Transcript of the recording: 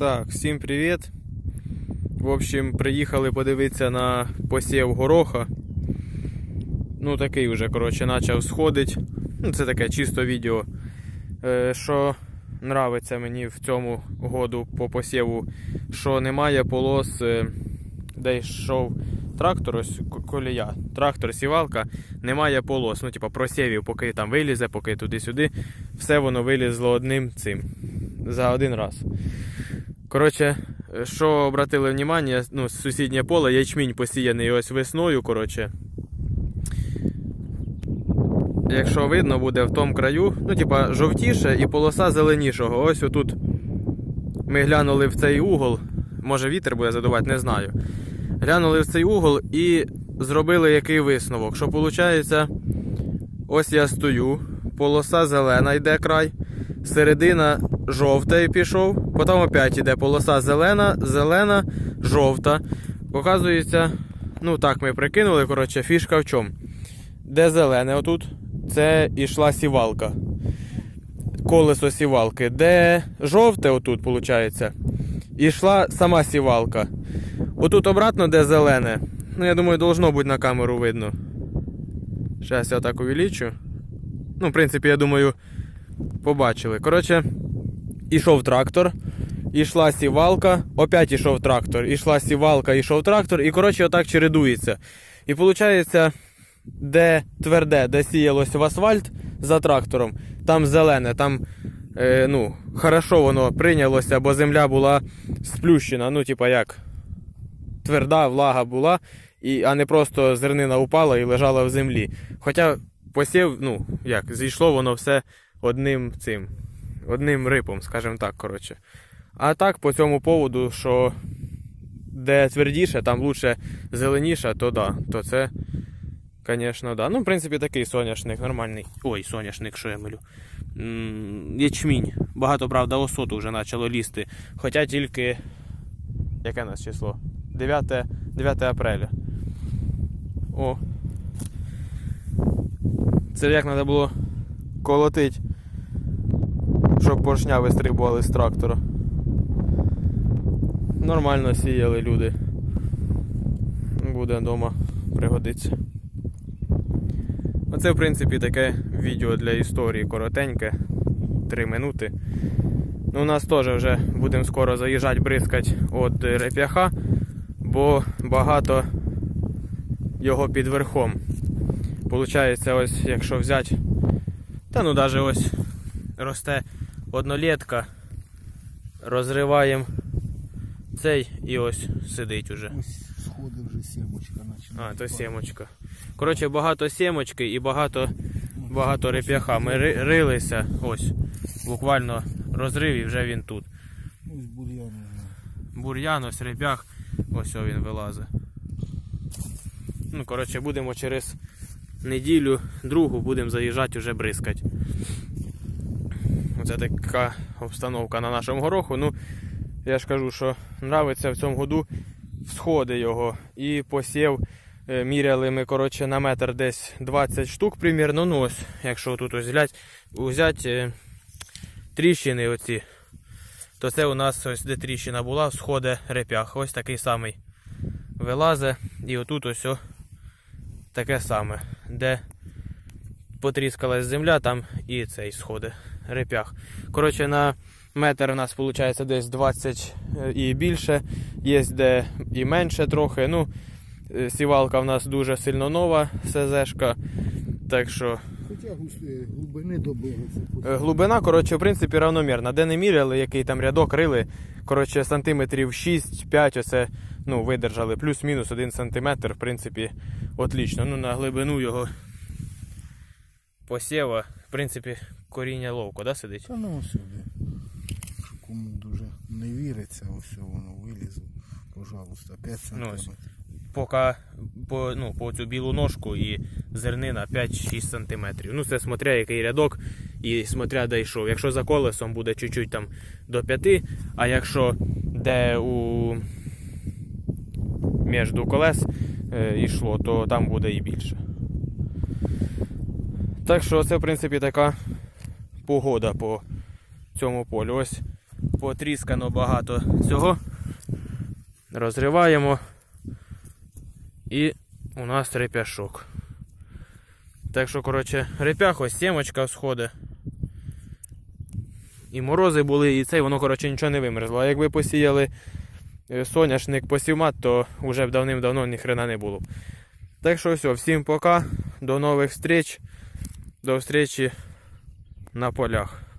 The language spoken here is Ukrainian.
Так, всім привіт. В общем, приїхали подивитися на посів гороха. Ну, такий вже, коротше, почав сходить. Ну, це таке чисто відео. Е, що нравиться мені в цьому году по посіву, що немає полос, е, де йшов трактор, ось колія, трактор, сівалка, немає полос. Ну, типа просівів, поки там вилізе, поки туди-сюди. Все воно вилізло одним цим. За один раз. Коротше, що обратили внимание, ну, сусіднє поле, ячмінь посіяний ось весною, коротше. Якщо видно буде в тому краю, ну, типа, жовтіше і полоса зеленішого. Ось отут ми глянули в цей угол. Може вітер буде задувати, не знаю. Глянули в цей угол і зробили який висновок. Що виходить, ось я стою, полоса зелена йде край, середина жовтий пішов, потім опять іде полоса зелена, зелена, жовта. Оказується, ну так ми прикинули, коротше, фішка в чому. Де зелене отут, це ішла сівалка. Колесо сівалки. Де жовте, отут, виходить, ішла сама сівалка. Отут обратно, де зелене. Ну, я думаю, должно бути на камеру видно. Зараз я так увеличу. Ну, в принципі, я думаю, побачили. Коротше, ішов трактор, ішла сівалка, опять ішов трактор, ішла сівалка, ішов трактор, і коротше отак чередується. І виходить, де тверде, де сіялось в асфальт за трактором, там зелене, там е, ну, хорошо воно прийнялося, бо земля була сплющена, ну, типа як тверда влага була, і, а не просто зернина упала і лежала в землі. Хоча посів, ну, як, зійшло воно все одним цим, одним рипом, скажімо так, коротше. А так, по цьому поводу, що де твердіше, там лучше зеленіше, то да, то це, звісно, да. Ну, в принципі, такий соняшник нормальний. Ой, соняшник, що я милю. Ячмінь. Багато, правда, осоту вже почало лізти. Хоча тільки. Яке у нас число? 9, 9 апреля. О. Це як треба було колотить, щоб поршня вистрибували з трактора. Нормально сіяли люди. Буде вдома пригодиться. Оце, в принципі, таке відео для історії коротеньке. 3 минути. Ну, у нас теж вже будемо скоро заїжджати бризкати від реп'яха, бо багато його під верхом. Получається, ось якщо взяти, та ну навіть ось росте однолітка, розриваємо цей і ось сидить уже. Ось сходи вже сімочка починає. А, то сімочка. Коротше, багато сімочки і багато, багато реп'яха. Ми ри- рилися, ось, буквально розрив і вже він тут. Ось бур'ян. Бур'ян, ось реп'ях, ось він вилазить. Ну, коротше, будемо через неділю, другу будемо заїжджати вже бризкати. Оце така обстановка на нашому гороху. Ну, я ж кажу, що нравиться в цьому году всходи його. І посів е, міряли ми, коротше, на метр десь 20 штук примірно. Ну ось, якщо тут ось взять, взять е, тріщини оці, то це у нас ось де тріщина була, всходи реп'ях. Ось такий самий вилазе. І отут ось таке саме. Де потріскалась земля, там і цей сходи реп'ях. Коротше, на метр у нас виходить десь 20 і більше. Є де і менше трохи. Ну, е, сівалка в нас дуже сильно нова, СЗшка. Так що Хоча е, глибини добилися. Е, Глибина, коротше, в принципі, равномірна. Де не міряли, який там рядок рили, коротше, сантиметрів 6-5 оце, ну, видержали. Плюс-мінус 1 сантиметр, в принципі, отлично. Ну, на глибину його посєва, в принципі, коріння ловко, да, сидить? Та ну сюди. Кому дуже не віриться, ось воно вилізло. Пожалуйста, 5 ось. сантиметрів. Поки по, ну, по цю білу ножку і зернина 5-6 сантиметрів. Ну, це смотря який рядок і смотря де йшов. Якщо за колесом буде чуть-чуть там до 5, а якщо де у між колес е, йшло, то там буде і більше. Так що це, в принципі, така погода по цьому полю. Ось потріскано багато цього. Розриваємо. І у нас реп'яшок. Так що, коротше, реп'ях ось сімочка всходить. І морози були, і цей, воно, коротше, нічого не вимерзло. А якби посіяли е, соняшник посівмат, то вже б давним-давно ні хрена не було. Так що все, всім пока, до нових встреч, до встречи на полях.